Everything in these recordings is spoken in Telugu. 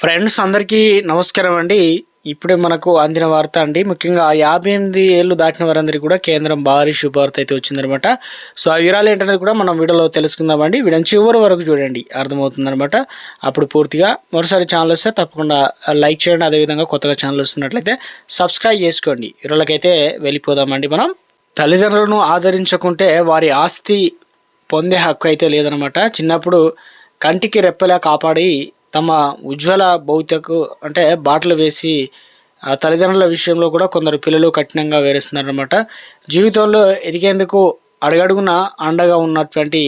ఫ్రెండ్స్ అందరికీ నమస్కారం అండి. ఇప్పుడే మనకు అందిన వార్త అండి. ముఖ్యంగా యాభై ఎనిమిది ఏళ్ళు దాటిన వారందరికీ కూడా కేంద్రం భారీ శుభవార్త అయితే వచ్చిందనమాట. సో ఆ వివరాలు ఏంటనేది కూడా మనం వీడియోలో తెలుసుకుందామండి వీడియో చివరి వరకు చూడండి. అర్థమవుతుందనమాట. అప్పుడు పూర్తిగా మరోసారి ఛానల్ వస్తే తప్పకుండా లైక్ చేయండి. అదేవిధంగా కొత్తగా ఛానల్ వస్తున్నట్లయితే సబ్స్క్రైబ్ చేసుకోండి. వీడియోలకైతే వెళ్ళిపోదామండి మనం. తల్లిదండ్రులను ఆదరించకుంటే వారి ఆస్తి పొందే హక్కు అయితే లేదనమాట. చిన్నప్పుడు కంటికి రెప్పలా కాపాడి తమ ఉజ్వల భౌతిక అంటే బాటలు వేసి ఆ తల్లిదండ్రుల విషయంలో కూడా కొందరు పిల్లలు కఠినంగా వేరేస్తున్నారనమాట జీవితంలో ఎదిగేందుకు అడుగడుగున అండగా ఉన్నటువంటి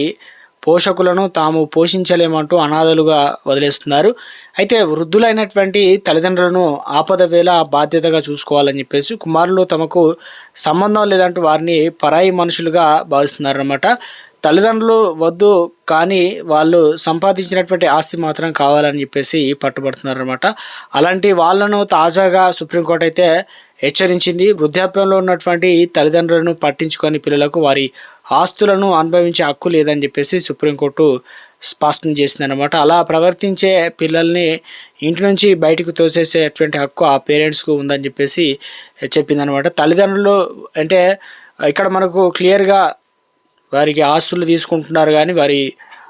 పోషకులను తాము పోషించలేమంటూ అనాథలుగా వదిలేస్తున్నారు. అయితే వృద్ధులైనటువంటి తల్లిదండ్రులను ఆపద వేళ బాధ్యతగా చూసుకోవాలని చెప్పేసి కుమారులు తమకు సంబంధం లేదంటూ వారిని పరాయి మనుషులుగా భావిస్తున్నారన్నమాట. తల్లిదండ్రులు వద్దు కానీ వాళ్ళు సంపాదించినటువంటి ఆస్తి మాత్రం కావాలని చెప్పేసి పట్టుబడుతున్నారనమాట అలాంటి వాళ్ళను తాజాగా సుప్రీంకోర్టు అయితే హెచ్చరించింది. వృద్ధాప్యంలో ఉన్నటువంటి తల్లిదండ్రులను పట్టించుకొని పిల్లలకు వారి ఆస్తులను అనుభవించే హక్కు లేదని చెప్పేసి సుప్రీంకోర్టు స్పష్టం చేసిందనమాట అలా ప్రవర్తించే పిల్లల్ని ఇంటి నుంచి బయటకు తోసేసేటువంటి హక్కు ఆ పేరెంట్స్కు ఉందని చెప్పేసి చెప్పిందనమాట తల్లిదండ్రులు అంటే ఇక్కడ మనకు క్లియర్గా వారికి ఆస్తులు తీసుకుంటున్నారు కానీ వారి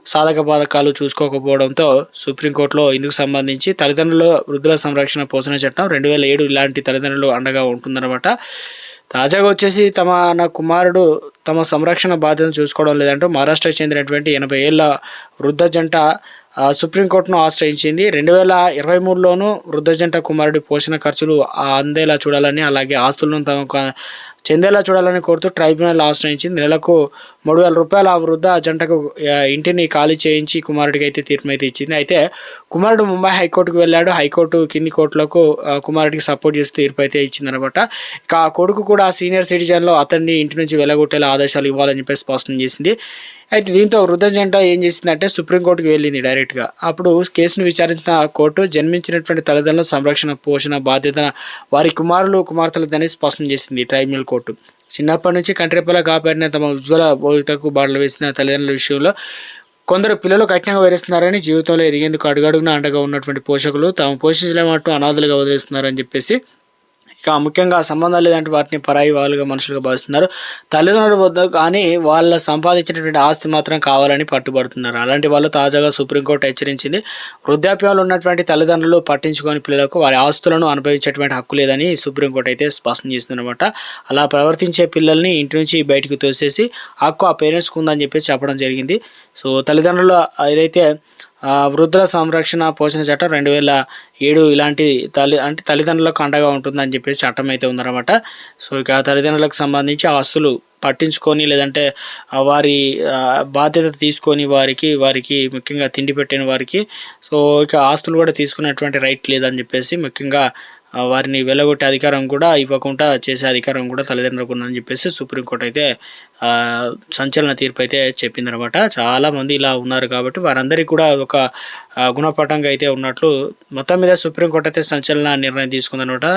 సాధక బాధకాలు చూసుకోకపోవడంతో సుప్రీంకోర్టులో ఇందుకు సంబంధించి తల్లిదండ్రుల వృద్ధుల సంరక్షణ పోషణ చట్టం రెండు వేల ఏడు ఇలాంటి తల్లిదండ్రులు అండగా ఉంటుందన్నమాట. తాజాగా వచ్చేసి తమ నా కుమారుడు తమ సంరక్షణ బాధ్యతను చూసుకోవడం లేదంటూ మహారాష్ట్రకు చెందినటువంటి ఎనభై ఏళ్ళ వృద్ధ జంట సుప్రీంకోర్టును ఆశ్రయించింది. రెండు వేల ఇరవై మూడులోనూ వృద్ధ జంట కుమారుడి పోషణ ఖర్చులు అందేలా చూడాలని అలాగే ఆస్తులను తమకు చెందేలా చూడాలని కోరుతూ ట్రైబ్యునల్ ఆశ్రయించింది. నెలకు మూడు వేల రూపాయల ఆ వృద్ధ జంటకు ఇంటిని ఖాళీ చేయించి కుమారుడికి అయితే తీర్పు అయితే ఇచ్చింది. అయితే కుమారుడు ముంబై హైకోర్టుకు వెళ్ళాడు. హైకోర్టు కింది కోర్టులకు కుమారుడికి సపోర్ట్ చేస్తూ తీర్పు అయితే ఇచ్చిందనమాట. ఇక ఆ కొడుకు కూడా సీనియర్ సిటిజన్లో అతన్ని ఇంటి నుంచి వెళ్ళగొట్టేలా ఆదేశాలు ఇవ్వాలని చెప్పి స్పష్టం చేసింది. అయితే దీంతో వృద్ధ జంట ఏం చేసిందంటే సుప్రీంకోర్టుకు వెళ్ళింది డైరెక్ట్ డైరెక్ట్గా అప్పుడు కేసును విచారించిన కోర్టు జన్మించినటువంటి తల్లిదండ్రుల సంరక్షణ పోషణ బాధ్యత వారి కుమారులు కుమార్తెలదని స్పష్టం చేసింది ట్రైబ్యునల్ కోర్టు. చిన్నప్పటి నుంచి కంట్రీపల కాపాడిన తమ ఉజ్వల భవితకు బాటలు వేసిన తల్లిదండ్రుల విషయంలో కొందరు పిల్లలు కఠినంగా వేరేస్తున్నారని జీవితంలో ఎదిగేందుకు అడుగడుగున అండగా ఉన్నటువంటి పోషకులు తాము పోషించలేమంటూ అనాథులుగా వదిలేస్తున్నారని చెప్పేసి ఇక ముఖ్యంగా సంబంధం లేదంటే వాటిని పరాయి వాళ్ళుగా మనుషులుగా భావిస్తున్నారు. తల్లిదండ్రుల వద్ద కానీ వాళ్ళ సంపాదించినటువంటి ఆస్తి మాత్రం కావాలని పట్టుబడుతున్నారు. అలాంటి వాళ్ళు తాజాగా సుప్రీంకోర్టు హెచ్చరించింది. వృద్ధాప్యంలో ఉన్నటువంటి తల్లిదండ్రులు పట్టించుకొని పిల్లలకు వారి ఆస్తులను అనుభవించేటువంటి హక్కు లేదని సుప్రీంకోర్టు అయితే స్పష్టం చేస్తుందన్నమాట అలా ప్రవర్తించే పిల్లల్ని ఇంటి నుంచి బయటకు తోసేసి హక్కు ఆ పేరెంట్స్కి ఉందని చెప్పేసి చెప్పడం జరిగింది. సో తల్లిదండ్రులు ఏదైతే వృద్ధుల సంరక్షణ పోషణ చట్టం రెండు వేల ఏడు ఇలాంటి తల్లి అంటే తల్లిదండ్రులకు అండగా ఉంటుందని చెప్పేసి చట్టం అయితే ఉందన్నమాట. సో ఇక ఆ తల్లిదండ్రులకు సంబంధించి ఆస్తులు పట్టించుకొని లేదంటే వారి బాధ్యత తీసుకొని వారికి వారికి ముఖ్యంగా తిండి పెట్టిన వారికి సో ఇక ఆస్తులు కూడా తీసుకునేటువంటి రైట్ లేదని చెప్పేసి ముఖ్యంగా వారిని వెళ్ళగొట్టే అధికారం కూడా ఇవ్వకుండా చేసే అధికారం కూడా తల్లిదండ్రులకు ఉందని చెప్పేసి సుప్రీంకోర్టు అయితే సంచలన తీర్పు అయితే చెప్పిందనమాట చాలా మంది ఇలా ఉన్నారు కాబట్టి వారందరికీ కూడా ఒక గుణపాఠంగా అయితే ఉన్నట్లు మొత్తం మీద సుప్రీంకోర్టు అయితే సంచలన నిర్ణయం తీసుకుందనమాట